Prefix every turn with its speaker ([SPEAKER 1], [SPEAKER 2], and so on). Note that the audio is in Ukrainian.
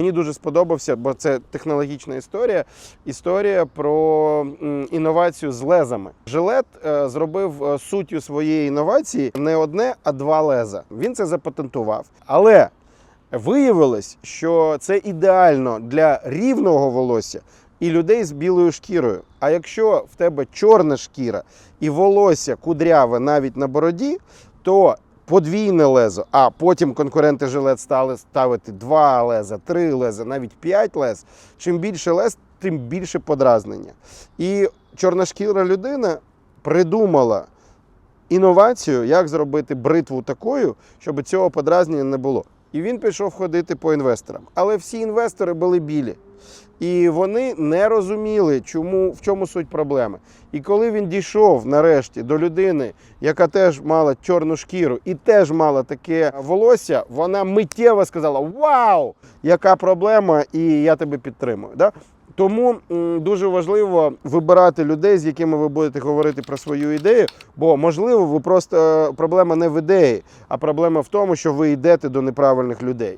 [SPEAKER 1] Мені дуже сподобався, бо це технологічна історія. Історія про інновацію з лезами. Жилет е, зробив е, суттю своєї інновації не одне, а два леза. Він це запатентував. Але виявилось, що це ідеально для рівного волосся і людей з білою шкірою. А якщо в тебе чорна шкіра і волосся кудряве навіть на бороді, то подвійне лезо, а потім конкуренти жилет стали ставити два леза, три леза, навіть п'ять лез. Чим більше лез, тим більше подразнення. І чорношкіра людина придумала інновацію, як зробити бритву такою, щоб цього подразнення не було. І він пішов ходити по інвесторам. Але всі інвестори були білі. І вони не розуміли, чому, в чому суть проблеми. І коли він дійшов нарешті до людини, яка теж мала чорну шкіру і теж мала таке волосся, вона миттєво сказала: Вау! Яка проблема, і я тебе підтримую. Да? Тому дуже важливо вибирати людей, з якими ви будете говорити про свою ідею. Бо можливо, ви просто е, проблема не в ідеї, а проблема в тому, що ви йдете до неправильних людей.